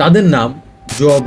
তাদের নাম জোয়া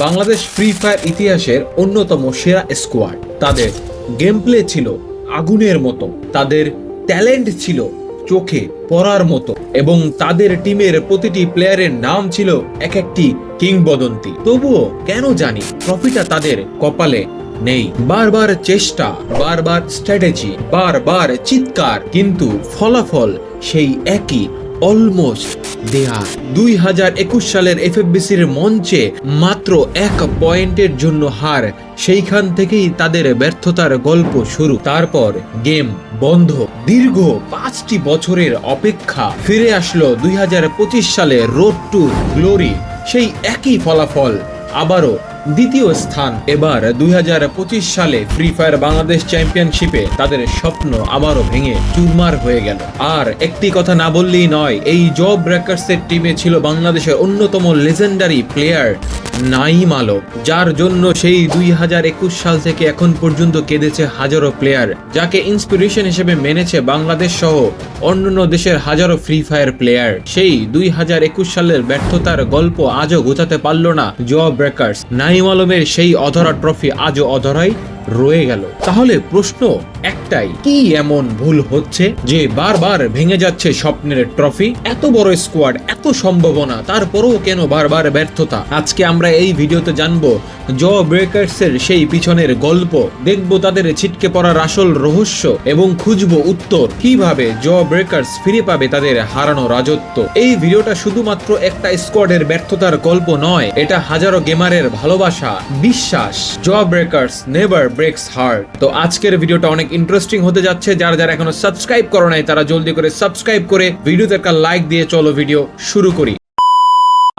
Bangladesh free fire ইতিহাসের অন্যতম সেরা স্কোয়াড তাদের গেম প্লে ছিল আগুনের মতো। তাদের ট্যালেন্ট ছিল চোখে পড়ার মতো। এবং তাদের টিমের প্রতিটি প্লেয়ারের নাম ছিল এক একটি কিংবদন্তি। তবুও কেন জানি ট্রফিটা তাদের কপালে নেই। বারবার চেষ্টা, বারবার স্ট্র্যাটেজি বারবার চিৎকার, কিন্তু ফলাফল সেই একই। অলমোস্ট দেয়া দুই হাজার একুশ সালের এফএফবিসির মঞ্চে মাত্র এক পয়েন্টের জন্য হার, সেইখান থেকেই তাদের ব্যর্থতার গল্প শুরু। তারপর গেম বন্ধ। দীর্ঘ পাঁচটি বছরের অপেক্ষা ফিরে আসলো দুই হাজার পঁচিশ সালে রোড টু গ্লোরি সেই একই ফলাফল আবারও দ্বিতীয় স্থান। এবার দুই হাজার পঁচিশ সালে ফ্রি ফায়ার বাংলাদেশ চ্যাম্পিয়নশিপে তাদের স্বপ্ন আবারও ভেঙে চুরমার হয়ে গেল। আর একটি কথা না বললেই নয়, এই জব ব্রেকার্সের টিমে ছিল বাংলাদেশের অন্যতম লেজেন্ডারি প্লেয়ার নাইম আলম, যার জন্য সেই দুই হাজার একুশ সাল থেকে এখন পর্যন্ত কেঁদেছে হাজারো প্লেয়ার, যাকে ইন্সপিরেশন হিসেবে মেনেছে বাংলাদেশ সহ অন্যান্য দেশের হাজারো ফ্রি ফায়ার প্লেয়ার। সেই দুই হাজার একুশ সালের ব্যর্থতার গল্প আজও গোছাতে পারল না জব ব্রেকার্স নাইম আলমের সেই অধরা ট্রফি আজও অধরাই। রয়ে গেল। তাহলে প্রশ্ন একটাই, কি এমন ভুল হচ্ছে যে বারবার ভেঙে যাচ্ছে স্বপ্নের ট্রফি? এত বড় স্কোয়াড, এত সম্ভাবনা, তারপরেও কেন বারবার ব্যর্থতা? আজকে আমরা এই ভিডিওতে জানব জ ব্রেকার্সের সেই পিছনের গল্প। দেখব তাদের ছিটকে পড়ার আসল রহস্য এবং খুঁজবো উত্তর। কীভাবে জ ব্রেকার্স ফিরে পাবে তাদের হারানো রাজত্ব? এই ভিডিওটা শুধুমাত্র একটা স্কোয়াডের ব্যর্থতার গল্প নয়, এটা হাজারো গেমারের ভালোবাসা, বিশ্বাস। জ ব্রেকার্স নেভার ব্রেকস হার্ট তো আজকের ভিডিওটা অনেক ইন্টারেস্টিং হতে যাচ্ছে। যারা যারা এখনও সাবস্ক্রাইব করো নাই, তারা জলদি করে সাবস্ক্রাইব করে ভিডিওতে একটা লাইক দিয়ে চলো ভিডিও শুরু করি।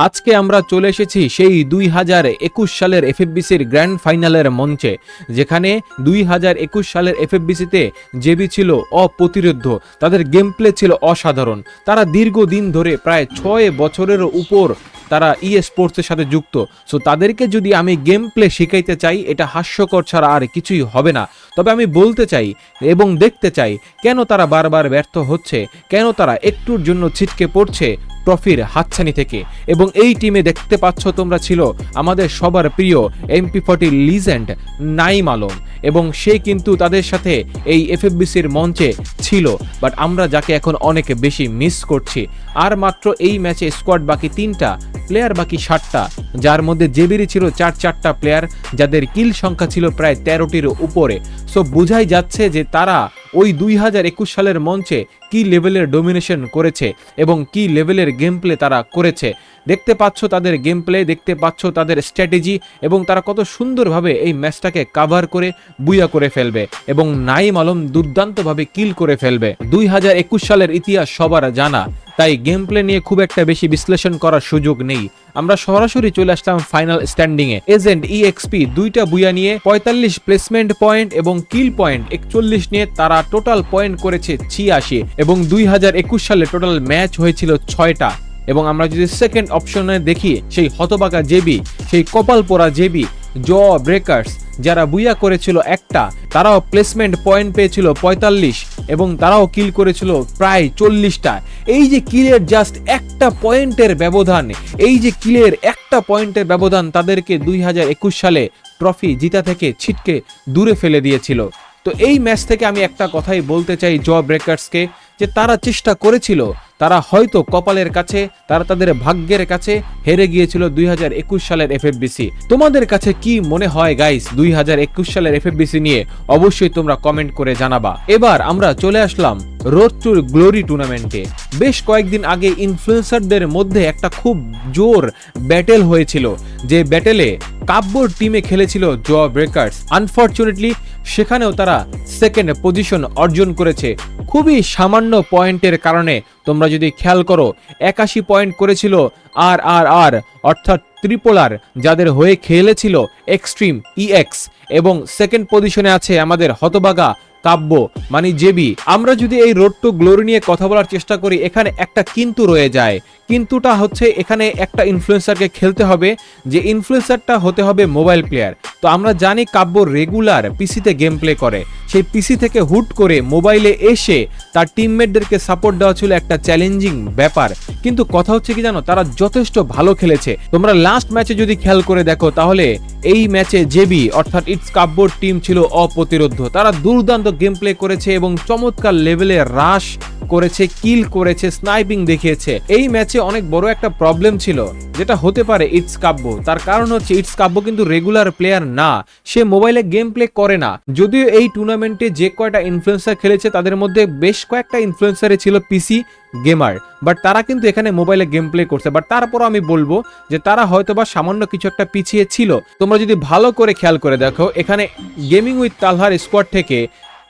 আজকে আমরা চলে এসেছি সেই দুই হাজার একুশ সালের এফএফবিসির গ্র্যান্ড ফাইনালের মঞ্চে, যেখানে দুই হাজার একুশ সালের এফএফবিসিতে জেবি ছিল অপ্রতিরোধ্য, তাদের গেম প্লে ছিল অসাধারণ। তারা দীর্ঘদিন ধরে প্রায় ছয় বছরের উপর তারা ই স্পোর্টসের সাথে যুক্ত। সো তাদেরকে যদি আমি গেম প্লে শিখাইতে চাই, এটা হাস্যকর ছাড়া আর কিছুই হবে না। তবে আমি বলতে চাই এবং দেখতে চাই, কেন তারা বারবার ব্যর্থ হচ্ছে? কেন তারা একটুর জন্য ছিটকে পড়ছে ট্রফির হাতছানি থেকে? এবং এই টিমে দেখতে পাচ্ছ তোমরা ছিল আমাদের সবার প্রিয় MP forty legend Naim Alam. এবং সে কিন্তু তাদের সাথে এই এফএফবিসির মঞ্চে ছিল। বাট আমরা যাকে এখন অনেক বেশি মিস করছি। আর মাত্র এই ম্যাচে স্কোয়াড বাকি তিনটা প্লেয়ার বাকি ষাটটা, যার মধ্যে জেবিরি ছিল চার চারটা প্লেয়ার যাদের কিল সংখ্যা ছিল প্রায় তেরোটির উপরে। সো বোঝাই যাচ্ছে যে তারা ওই দুই হাজার একুশ সালের মঞ্চে কি লেভেলের ডোমিনেশন করেছে এবং কি লেভেলের গেম প্লে তারা করেছে। দেখতে পাচ্ছ তাদের গেম প্লে দেখতে পাচ্ছ তাদের স্ট্র্যাটেজি এবং তারা কত সুন্দরভাবে এই ম্যাচটাকে কাভার করে, বুয়া করে ফেলবে এবং নাইম আলম দুর্দান্তভাবে কিল করে ফেলবে। দুই হাজার একুশ সালের ইতিহাস সবার জানা। তাই গেম প্লে নিয়ে খুব একটা বেশি বিশ্লেষণ করার সুযোগ নেই। আমরা সরাসরি চলে আসলাম ফাইনাল স্ট্যান্ডিং এ। এজেন্ট ইএক্সপি দুইটা বুয়া নিয়ে পঁয়তাল্লিশ প্লেসমেন্ট পয়েন্ট এবং কিল পয়েন্ট একচল্লিশ নিয়ে তারা টোটাল পয়েন্ট করেছে ছিয়াশি এবং দুই হাজার একুশ সালে টোটাল ম্যাচ হয়েছিল ছয়টা। এবং আমরা যদি সেকেন্ড অপশনে দেখি, সেই হতবাকা জেবি, সেই কপাল পোড়া জেবি জ ব্রেকার্স যারা বুইয়া করেছিল একটা, তারাও প্লেসমেন্ট পয়েন্ট পেয়েছিল পঁয়তাল্লিশ। এবং তারাও কিল করেছিল প্রায় চল্লিশটা। এই যে কিলের জাস্ট একটা পয়েন্টের ব্যবধান, এই যে কিলের একটা পয়েন্টের ব্যবধান তাদেরকে দুই হাজার একুশ সালে ট্রফি জিতা থেকে ছিটকে দূরে ফেলে দিয়েছিল। তো এই ম্যাচ থেকে আমি একটা কথাই বলতে চাই জ ব্রেকার্সকে, যে তারা চেষ্টা করেছিল তারা হয়তো কপালের কাছে, তারা তাদের ভাগ্যের কাছে হেরে গিয়েছিল দুই হাজার একুশ সালের এফএফবিসি তোমাদের কাছে কি মনে হয় গাইস দুই হাজার একুশ সালের এফএফবিসি নিয়ে? অবশ্যই তোমরা কমেন্ট করে জানাবা। এবার আমরা চলে আসলাম রোড টু গ্লোরি টুর্নামেন্টে বেশ কয়েকদিন আগে ইনফ্লুয়েন্সারদের মধ্যে একটা খুব জোর ব্যাটেল হয়েছিল, যে ব্যাটেলে কাব্যর টিমে খেলেছিল জ ব্রেকার্স আনফর্চুনেটলি সেখানেও তারা সেকেন্ড পজিশন অর্জন করেছে। খুবই সামান্য পয়েন্টের কারণে তোমরা যদি খেয়াল করো, একাশি পয়েন্ট করেছিল আর আর আর অর্থাৎ ত্রিপোলার যাদের হয়ে খেলেছিল এক্সট্রিম ইএক্স এবং সেকেন্ড পজিশনে আছে আমাদের হতবাগা কাব্য মানে জেবি। আমরা যদি এই রোড টু গ্লোরি নিয়ে কথা বলার চেষ্টা করি, এখানে একটা কিন্তু রয়ে যায়। কিন্তুটা হচ্ছে এখানে একটা ইনফ্লুয়েন্সারকে খেলতে হবে, যে ইনফ্লুয়েন্সারটা হতে হবে মোবাইল প্লেয়ার তো আমরা জানি কাব্য রেগুলার পিসিতে গেম প্লে করে। সেই পিসি থেকে হুট করে মোবাইলে এসে তার টিমমেটদেরকে সাপোর্ট দেওয়া ছিল একটা চ্যালেঞ্জিং ব্যাপার। কিন্তু কথা হচ্ছে কি জানো? তারা যথেষ্ট ভালো খেলেছে। তোমরা লাস্ট ম্যাচে যদি খেয়াল করে দেখো, তাহলে এই ম্যাচে জেবি অর্থাৎ ইটস কাপবোর্ড টিম ছিল অপ্রতিরোধ্য। তারা দুর্দান্ত গেম প্লে করেছে এবং চমৎকার লেভেলে হ্রাস করেছে কিল করেছে স্নাইপিং দেখিয়েছে। এই ম্যাচে অনেক বড় একটা প্রবলেম ছিল, যেটা হতে পারে ইটস কাব্য। তার কারণ হচ্ছে ইটস কাব্য কিন্তু রেগুলার প্লেয়ার না। সে মোবাইলে গেম প্লে করে না। যদিও এই টুর্নামেন্টে যে কয়টা ইনফ্লুয়েন্সার খেলেছে, তাদের মধ্যে বেশ কয়েকটা ইনফ্লুয়েন্সারে ছিল পিসি গেমার বাট তারা কিন্তু এখানে মোবাইলে গেম প্লে করছে। বাট তারপরও আমি বলব যে তারা হয়তোবা সামান্য কিছু একটা পিছিয়ে ছিল। তোমরা যদি ভালো করে খেয়াল করে দেখো, এখানে গেমিং উইথ তালহার স্কোয়াড থেকে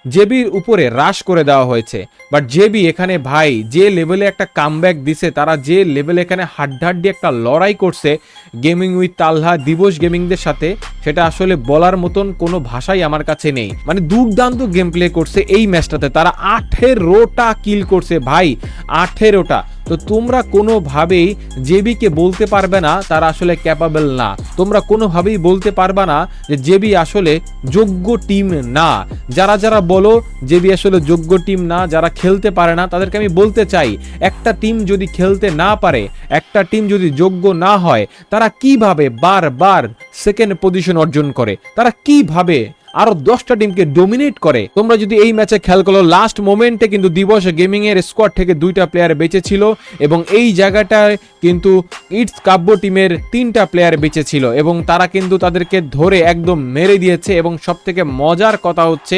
জেবির উপরে হ্রাস করে দেওয়া হয়েছে। বাট জেবি এখানে, ভাই, যে লেভেলে একটা কামব্যাক দিছে, তারা যে লেভেলে এখানে হাড্ডাহাড্ডি একটা লড়াই করছে গেমিং উইথ তাল্হা, দিবস গেমিংদের সাথে, সেটা আসলে বলার মতন কোনো ভাষাই আমার কাছে নেই। মানে দুর্দান্ত গেম প্লে করছে এই ম্যাচটাতে তারা আঠেরোটা কিল করছে, ভাই, আঠেরোটা। তো তোমরা কোনোভাবেই জেবিকে বলতে পারবে না, তারা আসলে ক্যাপাবল না। তোমরা কোনোভাবেই বলতে পারবে না যে জেবি আসলে যোগ্য টিম না। যারা যারা বলো জেবি আসলে যোগ্য টিম না, যারা খেলতে পারে না, তাদেরকে আমি বলতে চাই, একটা টিম যদি খেলতে না পারে, একটা টিম যদি যোগ্য না হয়, তারা কীভাবে বারবার সেকেন্ড পজিশন অর্জন করে? তারা কীভাবে আরও দশটা টিমকে ডোমিনেট করে। তোমরা যদি এই ম্যাচে খেয়াল করো লাস্ট মোমেন্টে কিন্তু দিবস গেমিং এর স্কোয়াড থেকে দুইটা প্লেয়ার বেঁচে ছিল এবং এই জায়গাটায় কিন্তু ইটস কাব্য টিমের তিনটা প্লেয়ার বেঁচে ছিল এবং তারা কিন্তু তাদেরকে ধরে একদম মেরে দিয়েছে এবং সব থেকে মজার কথা হচ্ছে,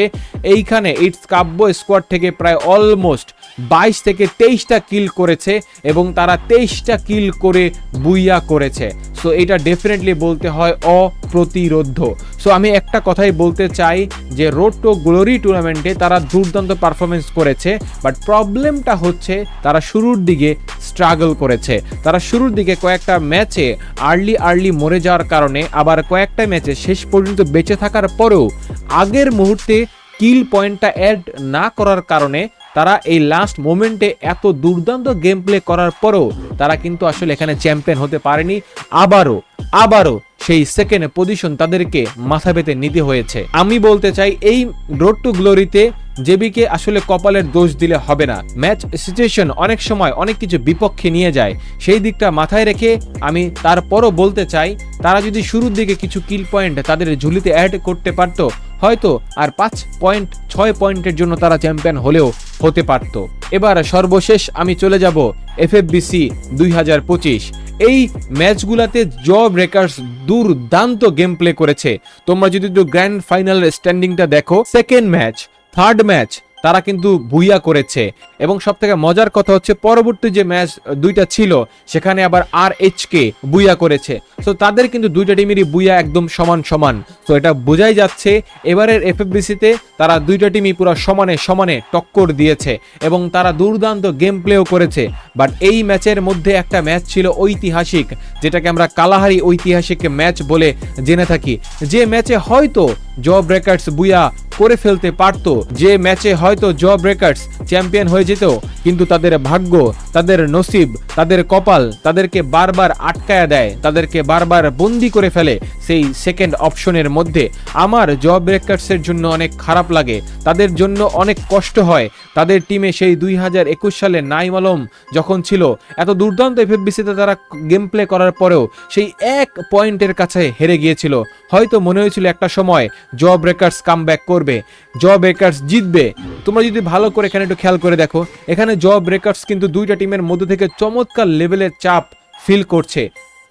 এইখানে ইটস কাব্য স্কোয়াড থেকে প্রায় অলমোস্ট বাইশ থেকে তেইশটা কিল করেছে এবং তারা তেইশটা কিল করে বুইয়া করেছে। সো এটা ডেফিনেটলি বলতে হয় অপ্রতিরোধ্য সো আমি একটা কথাই বলতে চাই যে রোড টু গ্লোরি টুর্নামেন্টে তারা দুর্দান্ত পারফরমেন্স করেছে বাট প্রবলেমটা হচ্ছে তারা শুরুর দিকে স্ট্রাগল করেছে। তারা শুরুর দিকে কয়েকটা ম্যাচে আর্লি আর্লি মরে যাওয়ার কারণে আবার কয়েকটা ম্যাচে শেষ পর্যন্ত বেঁচে থাকার পরেও আগের মুহূর্তে কিল পয়েন্টটা অ্যাড না করার কারণে তারা এই লাস্ট মোমেন্টে এত দুর্দান্ত গেম প্লে করার পরও তারা কিন্তু আসলে এখানে চ্যাম্পিয়ন হতে পারেনি। আবারও আবারও সেই সেকেন্ড পজিশন তাদেরকে মাথা পেতে নিতে হয়েছে। আমি বলতে চাই, এই রোড টু গ্লোরিতে জেবিকে আসলে কপালের দোষ দিলে হবে না। ম্যাচ সিচুয়েশন অনেক সময় অনেক কিছু বিপক্ষে নিয়ে যায়। সেই দিকটা মাথায় রেখে আমি তারপরও বলতে চাই, তারা যদি শুরুর দিকে কিছু কিল পয়েন্ট তাদের ঝুলিতে অ্যাড করতে পারতো, হয়তো আর পাঁচ পয়েন্ট ছয় পয়েন্টের জন্য তারা চ্যাম্পিয়ন হলেও হতে পারত। এবার সর্বশেষ আমি চলে যাব এফএফবিসি দুই হাজার পঁচিশ। এই ম্যাচগুলাতে জ ব্রেকার্স দুর্দান্ত গেম প্লে করেছে। তোমরা যদি গ্র্যান্ড ফাইনাল স্ট্যান্ডিংটা দেখো সেকেন্ড ম্যাচ থার্ড ম্যাচ তারা কিন্তু ভুইয়া করেছে। এবং সব থেকে মজার কথা হচ্ছে পরবর্তী যে ম্যাচ দুইটা ছিল, সেখানে আবার আর এইচ কে বুইয়া করেছে। তো তাদের কিন্তু দুইটা টিমেরই বুইয়া একদম সমান সমান। তো এটা বোঝাই যাচ্ছে, এবারের এফএফবিসিতে তারা দুইটা টিমই পুরো সমানে সমানে টক্কর দিয়েছে এবং তারা দুর্দান্ত গেম প্লেও করেছে। বাট এই ম্যাচের মধ্যে একটা ম্যাচ ছিল ঐতিহাসিক, যেটাকে আমরা কালাহারি ঐতিহাসিক ম্যাচ বলে জেনে থাকি। যে ম্যাচে হয়তো জ ব্রেকার্স বুইয়া করে ফেলতে পারতো, যে ম্যাচে হয়তো জ ব্রেকার্স চ্যাম্পিয়ন হয়ে যেত কিন্তু তাদের ভাগ্য, তাদের নসিব, তাদের কপাল তাদেরকে বারবার আটকায়া দেয়, তাদেরকে বারবার বন্দি করে ফেলে সেই সেকেন্ড অপশনের মধ্যে। আমার জব ব্রেকার্সের জন্য অনেক খারাপ লাগে, তাদের জন্য অনেক কষ্ট হয়। তাদের টিমে সেই দুই হাজার একুশ সালে নাইম আলম যখন ছিল, এত দুর্দান্ত এফএফবিসিতে তারা গেম প্লে করার পরেও সেই এক পয়েন্টের কাছে হেরে গিয়েছিল। হয়তো মনে হয়েছিল একটা সময় জব ব্রেকার্স কাম করবে। জ ব্রেকার্স জিতবে। তোমরা যদি ভালো করে এখানে একটু খেয়াল করে দেখো, এখানে জ ব্রেকার্স কিন্তু দুইটা টিমের মধ্যে থেকে চমৎকার লেভেলের চাপ ফিল করছে।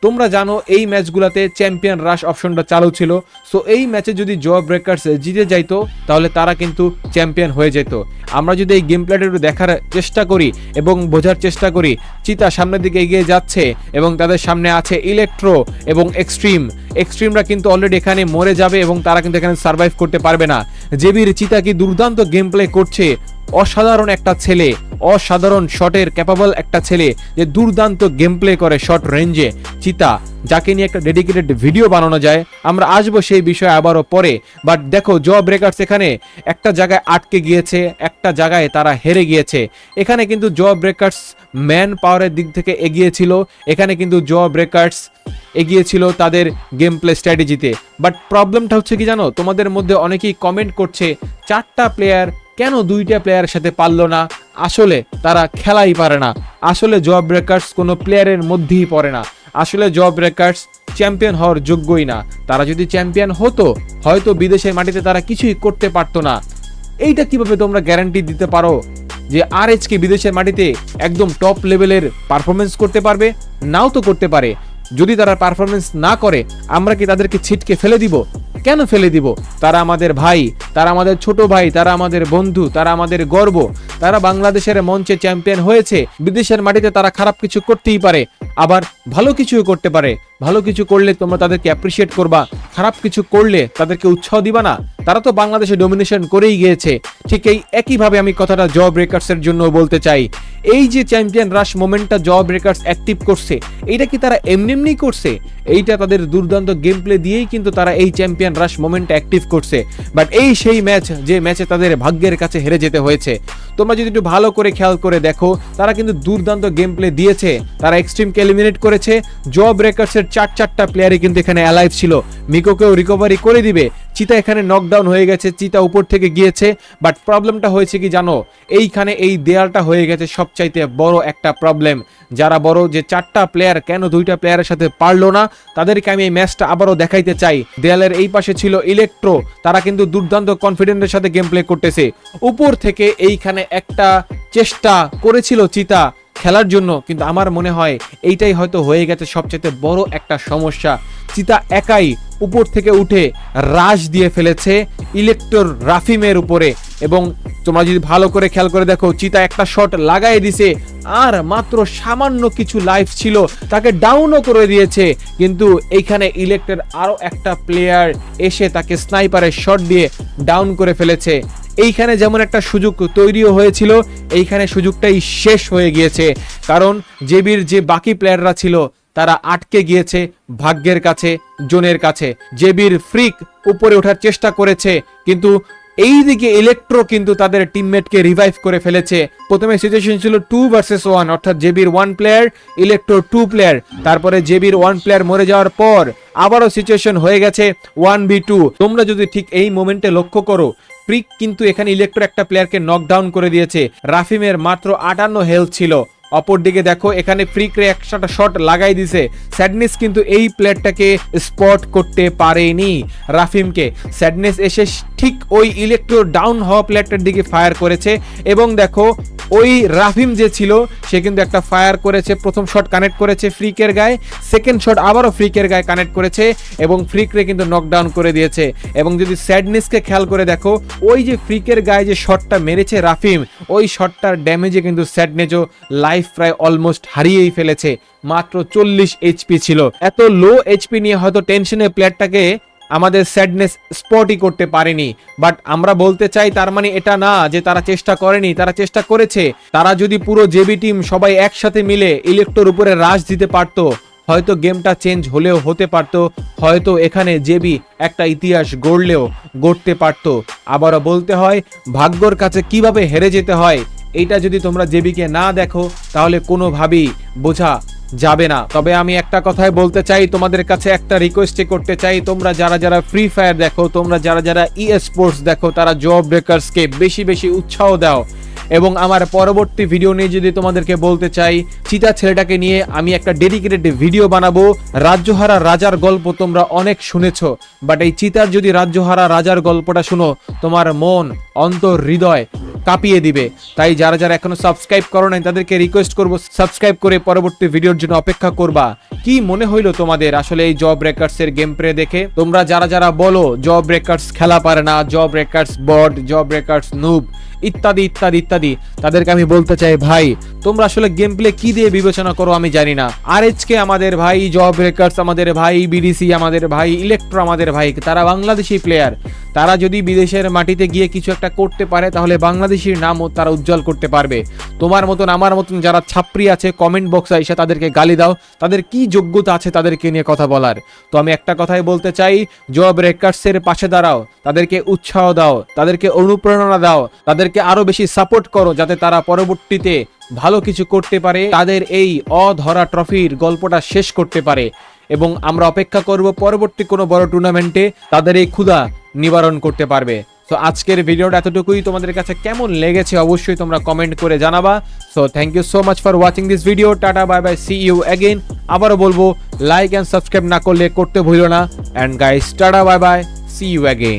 তোমরা জানো এই ম্যাচগুলোতে চ্যাম্পিয়ন রাশ অপশনটা চালু ছিল। সো এই ম্যাচে যদি জ ব্রেকার্স জিতে যাইতো, তাহলে তারা কিন্তু চ্যাম্পিয়ন হয়ে যেত। আমরা যদি এই গেম প্লেটা একটু দেখার চেষ্টা করি এবং বোঝার চেষ্টা করি, চিতা সামনের দিকে এগিয়ে যাচ্ছে এবং তাদের সামনে আছে ইলেকট্রো এবং এক্সট্রিম এক্সট্রিমরা কিন্তু অলরেডি এখানে মরে যাবে এবং তারা কিন্তু এখানে সার্ভাইভ করতে পারবে না। জেবির চিতা কি দুর্দান্ত গেম প্লে করছে? অসাধারণ একটা ছেলে। অসাধারণ শটের ক্যাপাবল একটা ছেলে যে দুর্দান্ত গেম প্লে করে শর্ট রেঞ্জে চিতা, যাকে নিয়ে একটা ডেডিকেটেড ভিডিও বানানো যায়, আমরা আসব সেই বিষয়ে আবারও পরে। বাট দেখো জ ব্রেকার্স এখানে একটা জায়গায় আটকে গিয়েছে, একটা জায়গায় তারা হেরে গিয়েছে। এখানে কিন্তু জ ব্রেকার্স ম্যান পাওয়ারের দিক থেকে এগিয়ে ছিল এখানে কিন্তু জ ব্রেকার্স এগিয়ে ছিল তাদের গেম প্লে স্ট্র্যাটেজিতে বাট প্রবলেমটা হচ্ছে কি জানো? তোমাদের মধ্যে অনেকেই কমেন্ট করছে, চারটা প্লেয়ার কেন দুইটা প্লেয়ারের সাথে পারল না? আসলে তারা খেলাই পারে না। আসলে জব ব্রেকার্স কোনো প্লেয়ারের মধ্যেই পড়ে না। আসলে জব ব্রেকার্স চ্যাম্পিয়ন হওয়ার যোগ্যই না। তারা যদি চ্যাম্পিয়ন হতো, হয়তো বিদেশের মাটিতে তারা কিছুই করতে পারতো না। এইটা কীভাবে তোমরা গ্যারান্টি দিতে পারো যে আর কে বিদেশের মাটিতে একদম টপ লেভেলের পারফরমেন্স করতে পারবে? নাও তো করতে পারে। যদি তারা পারফরমেন্স না করে, আমরা কি তাদেরকে ছিটকে ফেলে দিব? কেন ফেলে দিব? তারা আমাদের ভাই, তারা আমাদের ছোট ভাই, তারা আমাদের বন্ধু, তারা আমাদের গর্ব। তারা বাংলাদেশের মঞ্চে চ্যাম্পিয়ন হয়েছে। বিদেশের মাটিতে তারা খারাপ কিছু করতেই পারে। আবার ভালো কিছুও করতে পারে। ভালো কিছু করলে তোমরা তাদেরকে অ্যাপ্রিসিয়েট করবা। খারাপ কিছু করলে তাদেরকে উৎসাহ দিবা না। তারা তো বাংলাদেশে ডোমিনেশন করেই গিয়েছে। ঠিক এই একইভাবে আমি কথাটা জব ব্রেকার্সের জন্য বলতে চাই। এই যে চ্যাম্পিয়ন রাশ মোমেন্টটা জব ব্রেকার্স অ্যাক্টিভ করছে, এইটা কি তারা এমনি এমনি করছে? এইটা তাদের দুর্দান্ত গেম প্লে দিয়েই কিন্তু তারা এই চ্যাম্পিয়ন রাশ মোমেন্টটা অ্যাক্টিভ করছে। বাট এই সেই ম্যাচ যে ম্যাচে তাদের ভাগ্যের কাছে হেরে যেতে হয়েছে। তোমরা যদি একটু ভালো করে খেয়াল করে দেখো, তারা কিন্তু দুর্দান্ত গেম প্লে দিয়েছে। তারা এক্সট্রিমকে এলিমিনেট করেছে। জব ব্রেকার্সের চার চারটা প্লেয়ারই কিন্তু এখানে অ্যালাইভ ছিল। মিকোকেও রিকভারি করে দিবে। চিতা এখানে নকডাউন হয়ে গেছে। চিতা উপর থেকে গিয়েছে। বাট প্রবলেমটা হয়েছে কি জানো? এইখানে এই দেয়ালটা হয়ে গেছে সবচাইতে বড় একটা প্রবলেম যারা বড় যে চারটা প্লেয়ার কেন দুইটা প্লেয়ারের সাথে পারল না, তাদেরকে আমি এই ম্যাচটা আবারও দেখাইতে চাই। দেয়ালের এই পাশে ছিল ইলেকট্রো তারা কিন্তু দুর্দান্ত কনফিডেন্টের সাথে গেম প্লে করতেছে। উপর থেকে এইখানে একটা চেষ্টা করেছিল চিতা। খেলার জন্য, কিন্তু আমার মনে হয় এইটাই হয়তো হয়ে গেছে সবচেয়ে বড় একটা সমস্যা। চিতা একাই উপর থেকে উঠে রাশ দিয়ে ফেলেছে ইলেকট্রোর রাফিমের উপরে। এবং তোমরা যদি ভালো করে খেয়াল করে দেখো, চিতা একটা শট লাগাই দিছে, আর মাত্র সামান্য কিছু লাইফ ছিল, তাকে ডাউনও করে দিয়েছে। কিন্তু এইখানে ইলেকট্রের আরও একটা প্লেয়ার এসে তাকে স্নাইপারের শট দিয়ে ডাউন করে ফেলেছে। এইখানে যেমন একটা সুযোগ তৈরিও হয়েছিল, এইখানে সুযোগটাই শেষ হয়ে গিয়েছে। কারণ জেবির যে বাকি প্লেয়াররা ছিল, তারা আটকে গিয়েছে ভাগ্যের কাছে, জোনের কাছে। জেবির ফ্রিক উপরে ওঠার চেষ্টা করেছে, কিন্তু এইদিকে ইলেকট্রো কিন্তু তাদের টিমমেটকে রিভাইভ করে ফেলেছে। প্রথমে সিচুয়েশন ছিল টু ভার্সেস ওয়ান অর্থাৎ জেবির one player electro two player তারপরে জেবির ওয়ান প্লেয়ার মরে যাওয়ার পর আবারও সিচুয়েশন হয়ে গেছে ওয়ান বি টু তোমরা যদি ঠিক এই মোমেন্টে লক্ষ্য করো ফ্রিক কিন্তু এখানে ইলেকট্রো একটা প্লেয়ারকে নকডাউন করে দিয়েছে। রাফিমের মাত্র আটান্ন হেলথ ছিল। অপরদিকে দেখো, এখানে ফ্রিকরে একটা শট লাগাই দিছে। স্যাডনেস কিন্তু এই প্লেয়ারটাকে স্পট করতে পারেনি রাফিমকে স্যাডনেস এসে ঠিক ওই ইলেকট্রো ডাউন হওয়া প্লেয়ারটার দিকে ফায়ার করেছে এবং দেখো, ওই রাফিম যে ছিল, সে কিন্তু একটা ফায়ার করেছে, প্রথম শট কানেক্ট করেছে ফ্রিকের গায়ে সেকেন্ড শট আবারও ফ্রিকের গায়ে কানেক্ট করেছে এবং ফ্রিকরে কিন্তু নকডাউন করে দিয়েছে। এবং যদি স্যাডনেসকে খেয়াল করে দেখো, ওই যে ফ্রিকের গায়ে যে শটটা মেরেছে রাফিম, ওই শটটার ড্যামেজে কিন্তু স্যাডনেজও লাইফ প্রায় অলমোস্ট হারিয়েই ফেলেছে। মাত্র চল্লিশ এইচপি ছিল। এত লো এইচপি নিয়ে হয়তো টেনশনে প্লেয়ারটাকে আমাদের স্যাডনেস স্পটই করতে পারেনি। বাট আমরা বলতে চাই, তার মানে এটা না যে তারা চেষ্টা করেনি, তারা চেষ্টা করেছে। তারা যদি পুরো জেবি টিম সবাই একসাথে মিলে ইলেকট্রোর উপরে রাশ দিতে পারতো, হয়তো গেমটা চেঞ্জ হলেও হতে পারতো, হয়তো এখানে জেবি একটা ইতিহাস গড়লেও গড়তে পারতো। আবারও বলতে হয়, ভাগ্যর কাছে কীভাবে হেরে যেতে হয়, এইটা যদি তোমরা জেবিকে না দেখো, তাহলে কোনোভাবেই বোঝা যাবে না। তবে আমি একটা কথাই বলতে চাই, তোমাদের কাছে একটা রিকোয়েস্টে করতে চাই। তোমরা যারা যারা ফ্রি ফায়ার দেখো, তোমরা যারা যারা ই স্পোর্টস দেখো, তারা জব ব্রেকার্সকে বেশি বেশি উৎসাহ দাও। এবং আমার পরবর্তী ভিডিও নিয়ে যদি তোমাদেরকে বলতে চাই, চিতা ছেলেটাকে নিয়ে আমি একটা ডেডিকেটেড ভিডিও বানাবো। রাজ্যহারা রাজার গল্প তোমরা অনেক শুনেছো বাট এই চিতার যদি রাজ্যহারা রাজার গল্পটা শুনো, তোমার মন, অন্তর, হৃদয় কাঁপিয়ে দিবে। তাই যারা যারা এখনও সাবস্ক্রাইব করো নাই, তাদেরকে রিকোয়েস্ট করব সাবস্ক্রাইব করে পরবর্তী ভিডিওর জন্য অপেক্ষা করবা। কি মনে হইল তোমাদের আসলে এই জব ব্রেকার্স এর গেম প্লে দেখে? তোমরা যারা যারা বলো জব ব্রেকার্স খেলা পারে না জব ব্রেকার্স বড জব ব্রেকার্স নুব ইত্যাদি ইত্যাদি ইত্যাদি। তাদেরকে আমি বলতে চাই, ভাই, তোমরা আসলে গেম প্লে কি দিয়ে বিবেচনা করো আমি জানি না। আর কে আমাদের ভাই জব ব্রেকার্স আমাদের ভাই বিডিসি আমাদের ভাই ইলেকট্রো আমাদের ভাই, তারা বাংলাদেশি প্লেয়ার তারা যদি বিদেশের মাটিতে গিয়ে কিছু একটা করতে পারে, তাহলে বাংলাদেশির নামও তারা উজ্জ্বল করতে পারবে। তোমার মতন, আমার মতন যারা ছাত্রী আছে কমেন্ট বক্সে এসে তাদেরকে গালি দাও। তাদের কি যোগ্যতা আছে তাদেরকে নিয়ে কথা বলার? তো আমি একটা কথাই বলতে চাই জব রেকার্সের পাশে দাঁড়াও। তাদেরকে উৎসাহ দাও। তাদেরকে অনুপ্রেরণা দাও। তাদেরকে আরও বেশি সাপোর্ট করো যাতে তারা পরবর্তীতে ভালো কিছু করতে পারে। তাদের এই অধরা ট্রফির গল্পটা শেষ করতে পারে এবং আমরা অপেক্ষা করব পরবর্তী কোনো বড় টুর্নামেন্টে তাদের এই ক্ষুধা নিবারণ করতে পারবে। তো আজকের ভিডিওটা এতটুকুই। তোমাদের কাছে কেমন লেগেছে অবশ্যই তোমরা কমেন্ট করে জানাবা। So thank you so much for watching this video tata bye bye see you again আবারও বলব লাইক অ্যান্ড সাবস্ক্রাইব না করলে করতে ভুলো না। And guys tata bye bye see you again